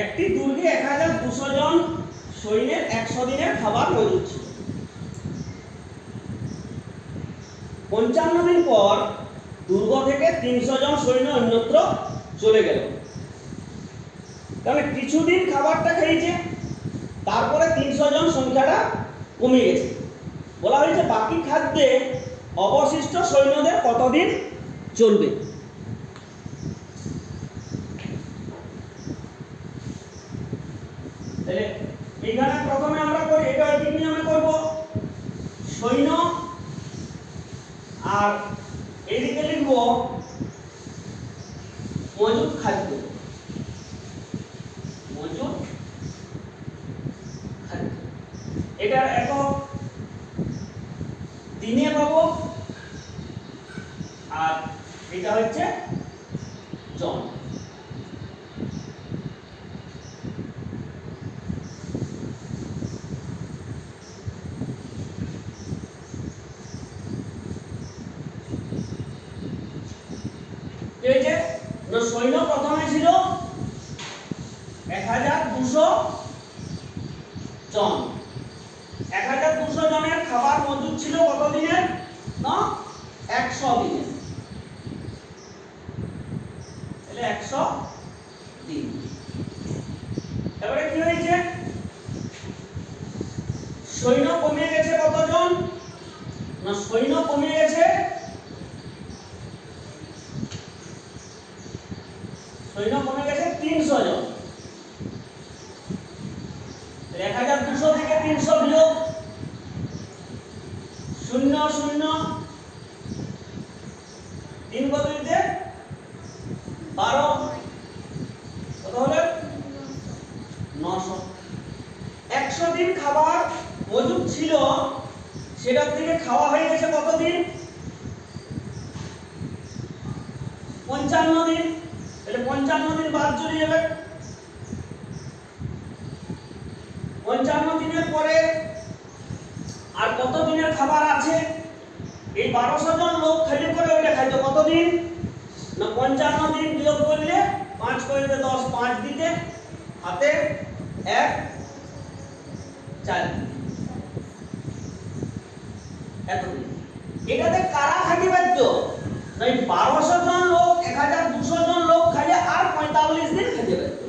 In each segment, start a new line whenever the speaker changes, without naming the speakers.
একটি দুর্গে এক হাজার দুশো জন সৈন্যের একশো দিনের খাবার মজুদ ছিল পঞ্চান্ন দিন পর দুর্গ থেকে তিনশো জন সৈন্য অন্যত্র চলে গেল। তাহলে কিছুদিন খাবারটা খেয়েছে, তারপরে তিনশো জন সংখ্যাটা কমে গেছে। বলা হয়েছে বাকি খাদ্যে অবশিষ্ট সৈন্যদের কতদিন চলবে? তাহলে এখানে প্রথমে আমরা করি, এটা ঐকিক নিয়মে করব? সৈন্য। আর এদিকে লিখব মজুদ খাদ্য। মজুদ খাদ্য। এটার একক দিনে পাবো। আর এটা হচ্ছে জন কি হয়েছে না সৈন্য প্রথমে ছিল এক হাজার দুশো জন। এক হাজার দুশো জনের খাবার মজুদ ছিল কত দিনের না, একশো দিনের একশো দিন। এবারে কি হয়েছে? সৈন্য কমে গেছে কতজন? না সৈন্য কমে গেছে সৈন্য কমে গেছে তিনশো জন। এক হাজার দুশো থেকে তিনশো বিয়োগ। শূন্য শূন্য। তিন দিতে বারো। কত হলে? নশো। একশো দিন খাবার মজুদ ছিল, সেটার থেকে খাওয়া হয়ে গেছে কতদিন পঞ্চান্ন দিন। তাহলে পঞ্চান্ন দিন বাদ চলে যাবে। পঞ্চান্ন দিনের পরে আর কত দিনের খাবার আছে? এই বারোশো জন লোক খালি করে ওইটা খাইতো কতদিন? না, পঞ্চান্ন দিন বিয়োগ করলে পাঁচ করিতে দশ, পাঁচ দিতে হাতে এক, চার দিন। এতদিন এটাতে কারা খাইতে পারত না এই বারোশো জন লোক এক হাজার দুশো জন লোক খাইলে আর পঁয়তাল্লিশ দিন খেতে পারত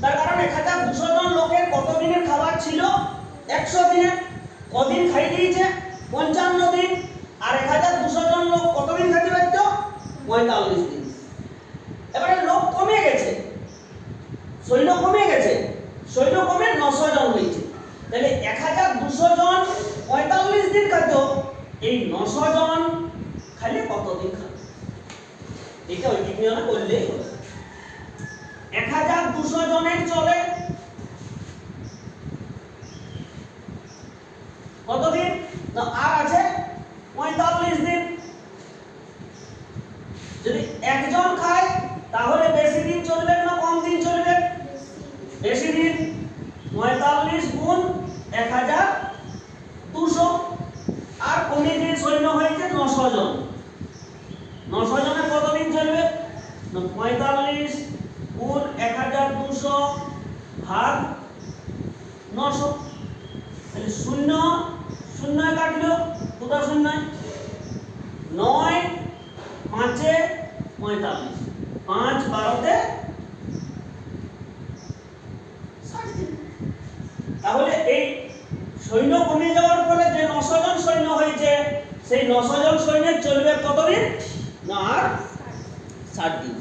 তার কারণ এক হাজার দুশো জন লোকের কত দিনের খাবার ছিল একশো দিনের কদিন খাই দিয়েছে পঞ্চান্ন দিন। আর এক হাজার দুশো জন লোক কতদিন খেতে পারত? পঁয়তাল্লিশ দিন। এবারে লোক কমে গেছে। সৈন্য কমে গেছে। সৈন্য কমে নশো জন হয়েছে। তাহলে এক হাজার দুশো জন পঁয়তাল্লিশ দিন খাদ্য। এই নশো জন খালি কতদিন খাবে? এটা ওই নিয়মে করলেই হবে। এক হাজার দুশো জনের চলে কতদিন? না, আর আছে? পঁয়তাল্লিশ দিন। যদি একজন খায়, তাহলে বেশি দিন চলবে না কম দিন চলবে? বেশি দিন। পঁয়তাল্লিশ গুণ এক হাজার দুশো। আর কমে যে সৈন্য হয়েছে নশো জন। নশো জনে কতদিন চলবে? পঁয়তাল্লিশ গুণ এক হাজার দুশো ভাগ নশো। শূন্য শূন্য কাটলো দুটো শূন্য? নয়, পাঁচে পঁয়তাল্লিশ। পাঁচ বারোতে। তাহলে এই সৈন্য কমে যাওয়ার ফলে যে নশো জন সৈন্য হয়েছে, সেই নশো জন সৈন্যের চলবে কতদিন না, আর ষাট দিন।